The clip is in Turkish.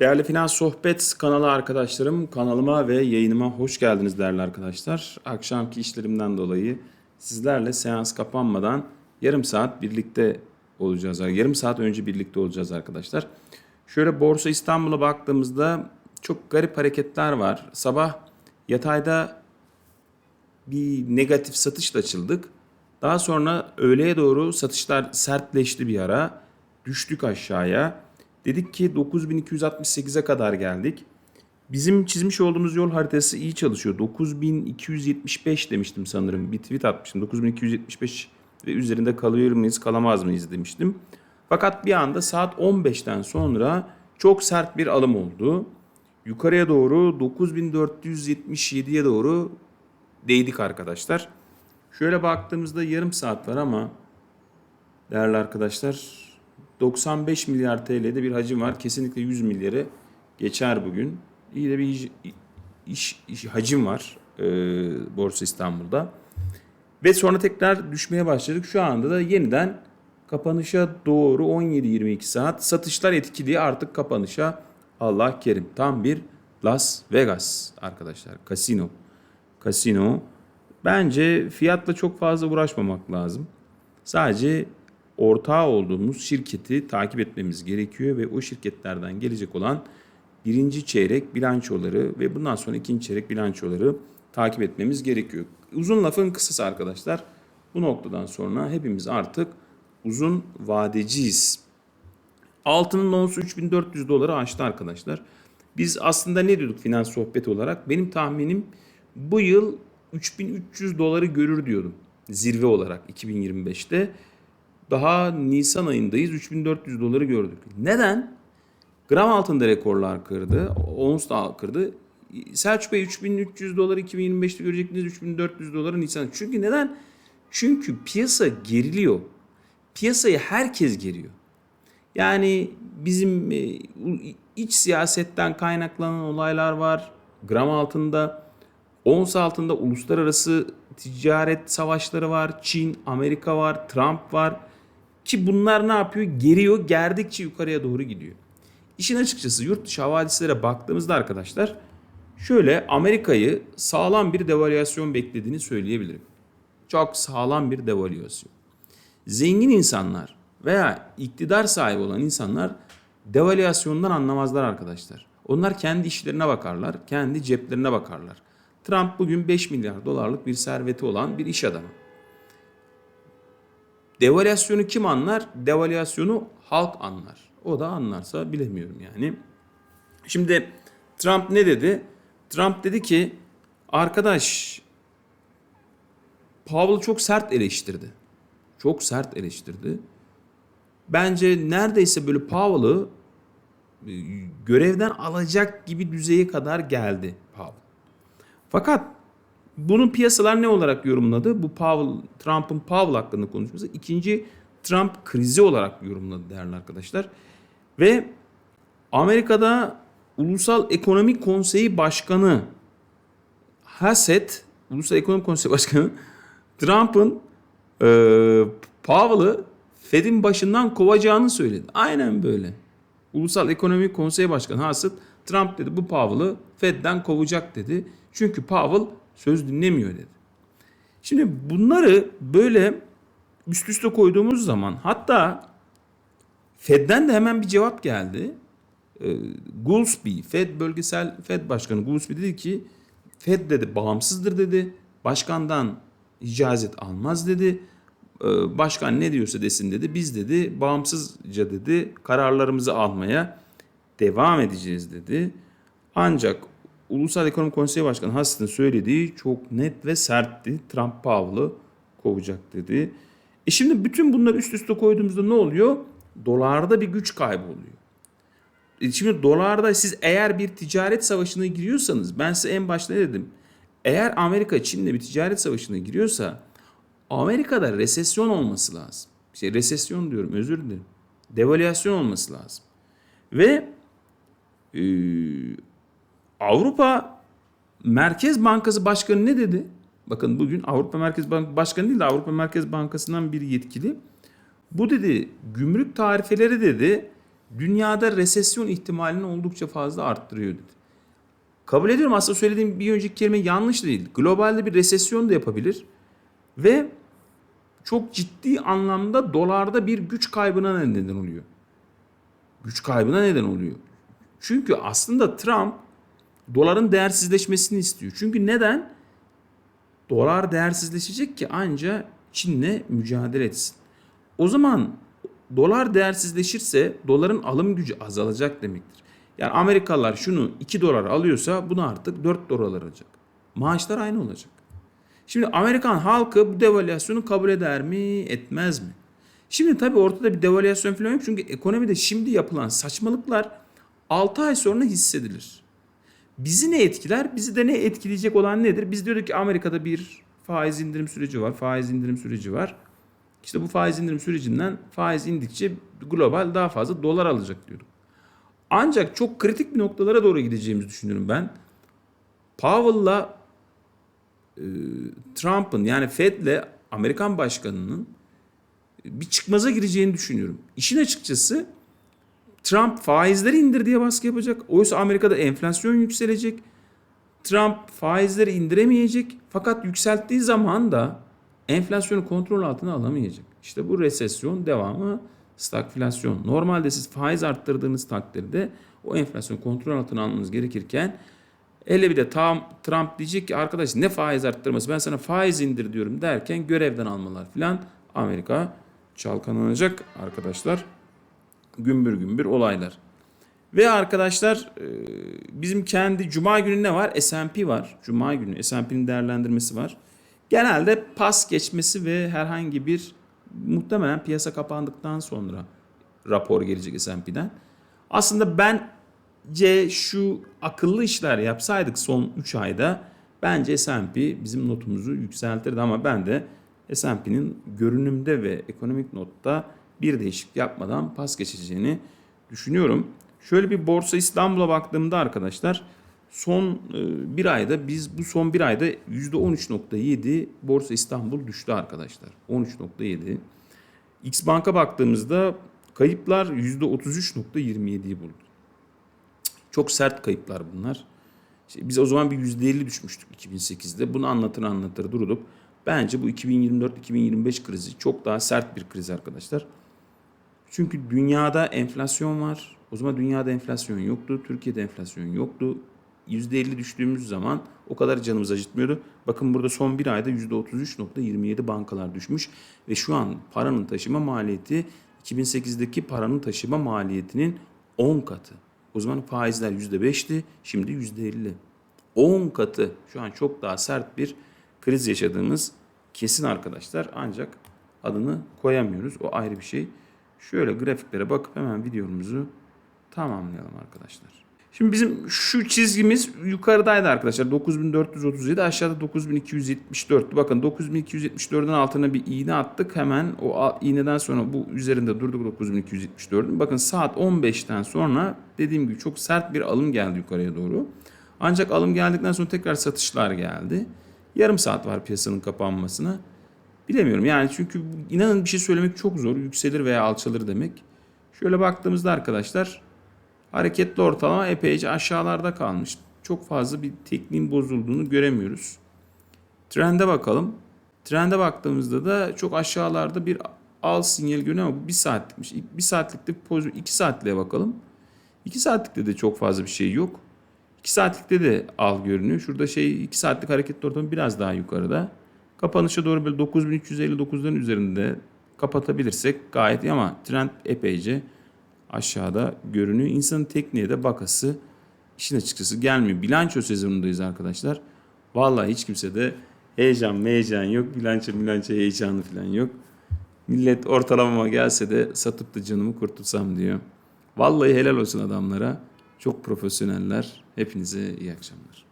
Değerli Finans Sohbet kanalı arkadaşlarım, kanalıma ve yayınıma hoş geldiniz değerli arkadaşlar. Akşamki işlerimden dolayı sizlerle seans kapanmadan yarım saat birlikte olacağız. Yarım saat önce birlikte olacağız arkadaşlar. Şöyle Borsa İstanbul'a baktığımızda çok garip hareketler var. Sabah yatayda bir negatif satışla açıldık. Daha sonra öğleye doğru satışlar sertleşti bir ara. Düştük aşağıya. Dedik ki 9268'e kadar geldik. Bizim çizmiş olduğumuz yol haritası iyi çalışıyor. 9275 demiştim sanırım. Bir tweet atmıştım. 9275 ve üzerinde kalıyor muyuz kalamaz mıyız demiştim. Fakat bir anda saat 15'ten sonra çok sert bir alım oldu. Yukarıya doğru 9477'ye doğru değdik arkadaşlar. Şöyle baktığımızda yarım saat var ama değerli arkadaşlar 95 milyar TL'de bir hacim var. Kesinlikle 100 milyarı geçer bugün. İyi de bir iş, iş, iş- hacim var e, Borsa İstanbul'da. Ve sonra tekrar düşmeye başladık. Şu anda da yeniden kapanışa doğru 17-22 saat satışlar etkili artık kapanışa Allah kerim. Tam bir Las Vegas arkadaşlar. Kasino. Kasino. Bence fiyatla çok fazla uğraşmamak lazım. Sadece ortağı olduğumuz şirketi takip etmemiz gerekiyor ve o şirketlerden gelecek olan birinci çeyrek bilançoları ve bundan sonra ikinci çeyrek bilançoları takip etmemiz gerekiyor. Uzun lafın kısası arkadaşlar. Bu noktadan sonra hepimiz artık uzun vadeciyiz. Altının onsu 3400 doları aştı arkadaşlar. Biz aslında ne diyorduk finans sohbeti olarak? Benim tahminim bu yıl 3300 doları görür diyordum zirve olarak 2025'te. Daha Nisan ayındayız 3400 doları gördük. Neden? Gram altında rekorlar kırdı. Ons da kırdı. Selçuk Bey 3300 doları 2025'te görecektiniz 3400 doları Nisan. Çünkü neden? Çünkü piyasa geriliyor. Piyasayı herkes geriyor. Yani bizim e, iç siyasetten kaynaklanan olaylar var. Gram altında, ons altında uluslararası ticaret savaşları var. Çin, Amerika var, Trump var. Ki bunlar ne yapıyor? Geriyor, gerdikçe yukarıya doğru gidiyor. İşin açıkçası yurt dışı havadislere baktığımızda arkadaşlar şöyle Amerika'yı sağlam bir devalüasyon beklediğini söyleyebilirim. Çok sağlam bir devalüasyon. Zengin insanlar veya iktidar sahibi olan insanlar devalüasyondan anlamazlar arkadaşlar. Onlar kendi işlerine bakarlar, kendi ceplerine bakarlar. Trump bugün 5 milyar dolarlık bir serveti olan bir iş adamı. Devalüasyonu kim anlar? Devalüasyonu halk anlar. O da anlarsa bilemiyorum yani. Şimdi Trump ne dedi? Trump dedi ki arkadaş Powell çok sert eleştirdi. Çok sert eleştirdi. Bence neredeyse böyle Powell'ı e, görevden alacak gibi düzeye kadar geldi Powell. Fakat bunu piyasalar ne olarak yorumladı? Bu Powell, Trump'ın Powell hakkında konuşması ikinci Trump krizi olarak yorumladı değerli arkadaşlar. Ve Amerika'da Ulusal Ekonomik Konseyi Başkanı Hassett, Ulusal Ekonomik Konseyi Başkanı Trump'ın e, Powell'ı Fed'in başından kovacağını söyledi. Aynen böyle. Ulusal Ekonomik Konseyi Başkanı Hassett Trump dedi bu Powell'ı Fed'den kovacak dedi. Çünkü Powell söz dinlemiyor dedi. Şimdi bunları böyle üst üste koyduğumuz zaman hatta Fed'den de hemen bir cevap geldi. Ee, Goolsbee, Fed bölgesel Fed başkanı Goolsbee dedi ki Fed dedi bağımsızdır dedi. Başkandan icazet almaz dedi. Ee, başkan ne diyorsa desin dedi. Biz dedi bağımsızca dedi kararlarımızı almaya devam edeceğiz dedi. Ancak Ulusal Ekonomik Konseyi Başkanı Hassel'in söylediği çok net ve sertti. Trump Powell'ı kovacak dedi. E şimdi bütün bunları üst üste koyduğumuzda ne oluyor? Dolarda bir güç kaybı oluyor. E şimdi dolarda siz eğer bir ticaret savaşına giriyorsanız ben size en başta ne dedim? Eğer Amerika Çin'le bir ticaret savaşına giriyorsa Amerika'da resesyon olması lazım. Şey resesyon diyorum özür dilerim. Devalüasyon olması lazım. Ve e, Avrupa Merkez Bankası Başkanı ne dedi? Bakın bugün Avrupa Merkez Bankası Başkanı değil de Avrupa Merkez Bankası'ndan bir yetkili. Bu dedi gümrük tarifeleri dedi dünyada resesyon ihtimalini oldukça fazla arttırıyor dedi. Kabul ediyorum aslında söylediğim bir önceki kelime yanlış değil. Globalde bir resesyon da yapabilir ve çok ciddi anlamda dolarda bir güç kaybına neden oluyor. Güç kaybına neden oluyor. Çünkü aslında Trump doların değersizleşmesini istiyor. Çünkü neden? Dolar değersizleşecek ki anca Çin'le mücadele etsin. O zaman dolar değersizleşirse doların alım gücü azalacak demektir. Yani Amerikalılar şunu 2 dolar alıyorsa bunu artık 4 dolar alacak. Maaşlar aynı olacak. Şimdi Amerikan halkı bu devalüasyonu kabul eder mi, etmez mi? Şimdi tabii ortada bir devalüasyon falan yok çünkü ekonomide şimdi yapılan saçmalıklar 6 ay sonra hissedilir. Bizi ne etkiler? Bizi de ne etkileyecek olan nedir? Biz diyorduk ki Amerika'da bir faiz indirim süreci var, faiz indirim süreci var. İşte bu faiz indirim sürecinden faiz indikçe global daha fazla dolar alacak diyorduk. Ancak çok kritik bir noktalara doğru gideceğimizi düşünüyorum ben. Powell'la e, Trump'ın yani Fed'le Amerikan başkanının bir çıkmaza gireceğini düşünüyorum. İşin açıkçası Trump faizleri indir diye baskı yapacak. Oysa Amerika'da enflasyon yükselecek. Trump faizleri indiremeyecek. Fakat yükselttiği zaman da enflasyonu kontrol altına alamayacak. İşte bu resesyon devamı stagflasyon. Normalde siz faiz arttırdığınız takdirde o enflasyon kontrol altına almanız gerekirken hele bir de tam Trump diyecek ki arkadaş ne faiz arttırması ben sana faiz indir diyorum derken görevden almalar filan Amerika çalkalanacak arkadaşlar. Gümbür gümbür olaylar. Ve arkadaşlar e, bizim kendi Cuma günü ne var? S&P var. Cuma günü S&P'nin değerlendirmesi var. Genelde pas geçmesi ve herhangi bir muhtemelen piyasa kapandıktan sonra rapor gelecek S&P'den. Aslında bence şu akıllı işler yapsaydık son 3 ayda bence S&P bizim notumuzu yükseltirdi ama ben de S&P'nin görünümde ve ekonomik notta bir değişiklik yapmadan pas geçeceğini düşünüyorum. Şöyle bir Borsa İstanbul'a baktığımda arkadaşlar son e, bir ayda biz bu son bir ayda %13.7 Borsa İstanbul düştü arkadaşlar. 13.7. X Bank'a baktığımızda kayıplar %33.27'yi buldu. Çok sert kayıplar bunlar. İşte biz o zaman bir %50 düşmüştük 2008'de. Bunu anlatır anlatır durduk. Bence bu 2024-2025 krizi çok daha sert bir kriz arkadaşlar. Çünkü dünyada enflasyon var. O zaman dünyada enflasyon yoktu. Türkiye'de enflasyon yoktu. %50 düştüğümüz zaman o kadar canımız acıtmıyordu. Bakın burada son bir ayda %33.27 bankalar düşmüş. Ve şu an paranın taşıma maliyeti 2008'deki paranın taşıma maliyetinin 10 katı. O zaman faizler %5'ti, şimdi %50. 10 katı. Şu an çok daha sert bir kriz yaşadığımız kesin arkadaşlar. Ancak adını koyamıyoruz. O ayrı bir şey. Şöyle grafiklere bakıp hemen videomuzu tamamlayalım arkadaşlar. Şimdi bizim şu çizgimiz yukarıdaydı arkadaşlar. 9437 aşağıda 9274. Bakın 9274'ün altına bir iğne attık. Hemen o iğneden sonra bu üzerinde durduk 9274'ün. Bakın saat 15'ten sonra dediğim gibi çok sert bir alım geldi yukarıya doğru. Ancak alım geldikten sonra tekrar satışlar geldi. Yarım saat var piyasanın kapanmasına. Bilemiyorum yani çünkü inanın bir şey söylemek çok zor. Yükselir veya alçalır demek. Şöyle baktığımızda arkadaşlar hareketli ortalama epeyce aşağılarda kalmış. Çok fazla bir tekniğin bozulduğunu göremiyoruz. Trende bakalım. Trende baktığımızda da çok aşağılarda bir al sinyal görünüyor ama bir saatlikmiş. Bir saatlikte pozisyon, iki saatliğe bakalım. İki saatlikte de çok fazla bir şey yok. 2 saatlikte de al görünüyor. Şurada şey 2 saatlik hareketli ortamı biraz daha yukarıda. Kapanışa doğru böyle 9359'ların üzerinde kapatabilirsek gayet iyi ama trend epeyce aşağıda görünüyor. İnsanın tekniğe de bakası işin açıkçası gelmiyor. Bilanço sezonundayız arkadaşlar. Vallahi hiç kimse de heyecan heyecan yok. Bilanço bilanço heyecanı falan yok. Millet ortalamama gelse de satıp da canımı kurtulsam diyor. Vallahi helal olsun adamlara. Çok profesyoneller. Hepinize iyi akşamlar.